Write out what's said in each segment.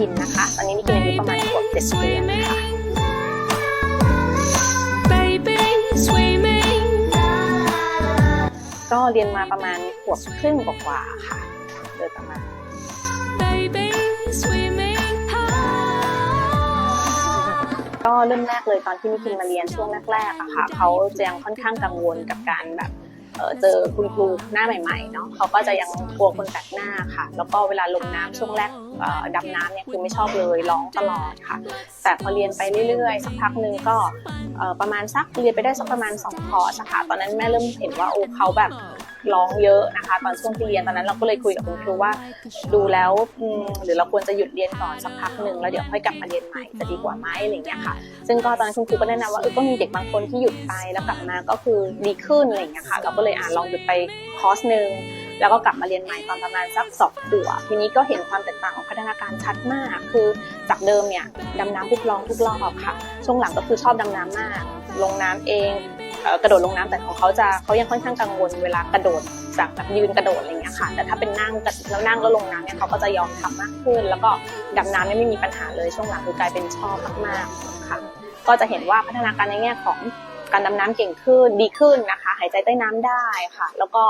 คินนะคะ ตอนนี้นิคินอายุประมาณขวบเจ็ดเดือนค่ะ baby swimming ก็เรียนมาประมาณขวบครึ่งกว่าๆค่ะโดยประมาณ baby swimming high ก็เริ่มแรกเลยตอนที่นิคินมาเรียนช่วงแรกๆอะค่ะเขาจะยังค่อนข้างกังวลกับการแบบ เจอคุณครูหน้าใหม่ๆเนาะเขาก็จะยังกลัวคนแปลกหน้าค่ะ แล้วก็เวลาลงน้ำช่วงแรกดำน้ำเนี่ยคือไม่ชอบเลยร้องตลอดค่ะ แต่พอเรียนไปเรื่อยๆ สักพักหนึ่งก็ประมาณสักเรียนไปได้สักประมาณ2คอร์สอะค่ะตอนนั้นแม่เริ่มเห็นว่าโอ้เขาแบบ ร้องเยอะนะคะตอนช่วงที่เรียนตอนนั้นเราก็เลยคุยกับคุณครูว่า ดูแล้วหรือเราควรจะหยุดเรียนก่อนสักพักหนึ่งแล้วเดี๋ยวค่อยกลับมาเรียนใหม่จะดีกว่าไหมอะไรอย่างเงี้ยค่ะ ซึ่งก็ตอนนั้นคุณครูก็แนะนำว่าเออก็มีเด็กบางคนที่หยุดไปแล้วกลับมาก็คือดีขึ้นอะไรอย่างเงี้ยค่ะ เราก็เลยอ่านลองหยุดไปคอร์สหนึ่งแล้วก็กลับมาเรียนใหม่ตอนประมาณสักสองขวบทีนี้ก็เห็นความแตกต่างของพัฒนาการชัดมาก คือจากเดิมเนี่ยดำน้ำทุกลองทุกรอบค่ะ ช่วงหลังก็คือชอบดำน้ำมาก ลงน้ำเอง กระโดดลงน้ำแต่ของเขาจะเขายังค่อนข้างกังวลเวลากระโดดจากแบบยืนกระโดดอะไรเงี้ยค่ะ แต่ถ้าเป็นนั่งแล้วนั่งแล้วลงน้ำเนี่ยเขาก็จะยอมทำมากขึ้น แล้วก็ดำน้ำเนี่ยไม่มีปัญหาเลยช่วงหลังคือกลายเป็นชอบมากๆค่ะ ก็จะเห็นว่าพัฒนาการในแง่ของการดำน้ำเก่งขึ้นดีขึ้นนะคะ หายใจใต้น้ำได้ค่ะ แล้วก็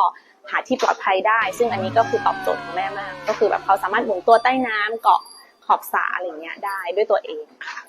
หาที่ปลอดภัยได้ ซึ่งอันนี้ก็คือตอบโจทย์ของแม่มาก ก็คือแบบเขาสามารถหมุนตัวใต้น้ำเกาะขอบสระอะไรเงี้ยได้ด้วยตัวเองค่ะ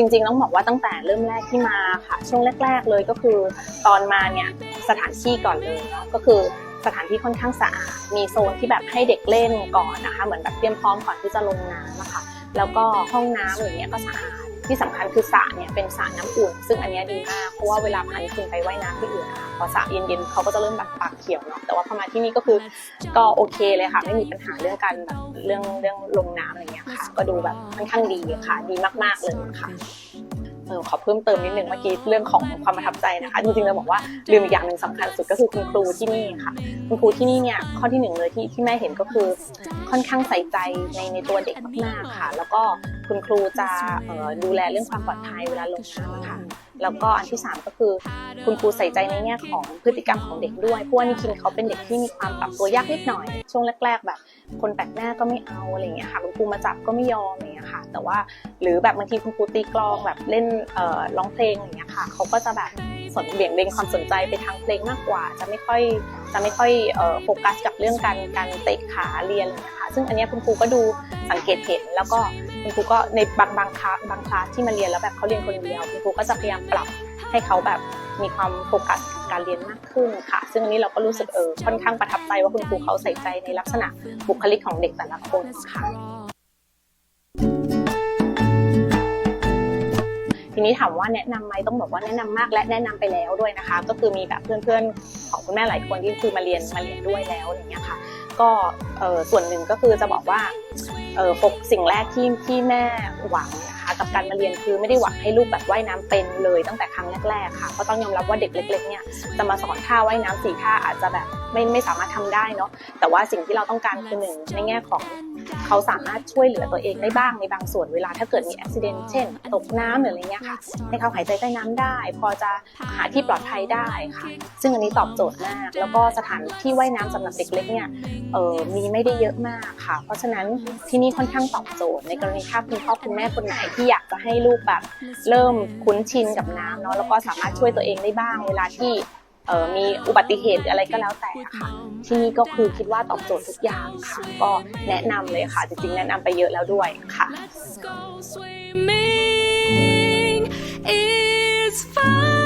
จริงๆต้องบอกว่าตั้งแต่เริ่มแรกที่มาค่ะ ช่วงแรก ๆ เลยก็คือ ตอนมาเนี่ยสถานที่ก่อนเลยเนาะก็คือสถานที่ค่อนข้างสะอาด มีโซนที่แบบให้เด็กเล่นก่อนนะคะ เหมือนแบบเตรียมพร้อมก่อนที่จะลงน้ำนะคะ แล้วก็ห้องน้ำอย่างเงี้ยก็สะอาด ที่สำคัญคือสระเนี่ยเป็นสระน้ำอุ่น ซึ่งอันนี้ดีมาก เพราะว่าเวลาพานคุณไปว่ายน้ำที่อื่นนะคะพอสระเย็นๆเขาก็จะเริ่มแบบปากเขียวเนาะ แต่ว่าพอมาที่นี่ก็คือก็โอเคเลยค่ะ ไม่มีปัญหาเรื่องการแบบเรื่องเรื่องลงน้ำอะไรเงี้ย ก็ดูแบบค่อนข้างดีค่ะ ดีมากๆเลยค่ะ ออขอเพิ่มเติมนิดนึงเมื่อกี้เรื่องของความประทับใจนะคะจริงๆเราบอกว่าลืมอีกอย่างหนึ่งสำคัญสุดก็คือคุณครูที่นี่ค่ะ คุณครูที่นี่เนี่ยข้อที่หนึ่งเลยที่ที่แม่เห็นก็คือค่อนข้างใส่ใจในในตัวเด็กมากๆค่ะ แล้วก็คุณครูจะเอ่อดูแลเรื่องความปลอดภัยเวลาลงน้ำค่ะแล้วก็อันที่สามก็คือ คุณครูใส่ใจในแง่ของพฤติกรรมของเด็กด้วยเพราะว่านิคินเขาเป็นเด็กที่มีความปรับตัวยากนิดหน่อย ช่วงแรก ๆ แบบ คนแปลกหน้าก็ไม่เอาอะไรอย่างเงี้ยค่ะคุณครูมาจับก็ไม่ยอม ค่ะ แต่ว่าหรือแบบบางทีคุณครูตีกลองแบบเล่นร้องเพลงอะไรอย่างเงี้ยค่ะเขาก็จะแบบสนเบี่ยงเบนความสนใจไปทางเพลงมากกว่า จะไม่ค่อยจะไม่ค่อยโฟกัสกับเรื่องการการเตะขาเรียนอะไรอย่างเงี้ยค่ะซึ่งอันนี้คุณครูก็ดูสังเกตเห็น แล้วก็คุณครูก็ในบางบางคลาสบางคลาสที่มาเรียนแล้วแบบเขาเรียนคนเดียวคุณครูก็จะพยายามปรับให้เขาแบบมีความโฟกัสการเรียนมากขึ้นค่ะ ซึ่งอันนี้เราก็รู้สึกเออค่อนข้างประทับใจว่าคุณครูเขาใส่ใจในลักษณะบุคลิกของเด็กแต่ละคนค่ะ ทีนี้ถามว่าแนะนำไหมต้องบอกว่าแนะนำมากและแนะนำไปแล้วด้วยนะคะ ก็คือมีแบบเพื่อนๆของคุณแม่หลายคนที่คือมาเรียนมาเรียนด้วยแล้วอะไรอย่างเงี้ยค่ะ ก็เอ่อส่วนหนึ่งก็คือจะบอกว่าเออปกสิ่งแรกที่ที่แม่หวังนะคะกับการมาเรียนคือไม่ได้หวังให้ลูกแบบว่ายน้ำเป็นเลยตั้งแต่ครั้งแรกๆค่ะเพราะต้องยอมรับว่าเด็กเล็ก ๆ เนี่ยจะมาสอนท่าว่ายน้ำสี่ท่าอาจจะแบบไม่ไม่สามารถทำได้เนาะแต่ว่าสิ่งที่เราต้องการคือหนึ่งในแง่ของ เขาสามารถช่วยเหลือตัวเองได้บ้างในบางส่วนเวลาถ้าเกิดมีอุบิเหตุเช่น ตกน้ำหรืออะไรเงี้ยค่ะให้เขาหายใจใต้น้ำได้ พอจะหาที่ปลอดภัยได้ค่ะ ซึ่งอันนี้ตอบโจทย์มาก แล้วก็สถานที่ว่ายน้ำสำหรับเด็กเล็กเนี่ยเออมีไม่ได้เยอะมากค่ะ เพราะฉะนั้นที่นี่ค่อนข้างตอบโจทย์ในกรณีถ้าคุณพ่อคุณแม่คนไหนที่อยากจะให้ลูกแบบเริ่มคุ้นชินกับน้ำเนาะแล้วก็สามารถช่วยตัวเองได้บ้างเวลาที่ เออมีอุบัติเหตุหรืออะไรก็แล้วแต่ค่ะที่นี่ก็คือคิดว่าตอบโจทย์ทุกอย่างค่ะ ก็แนะนำเลยค่ะ จริงๆ แนะนำไปเยอะแล้วด้วยค่ะ Let's go swimming. It's fun.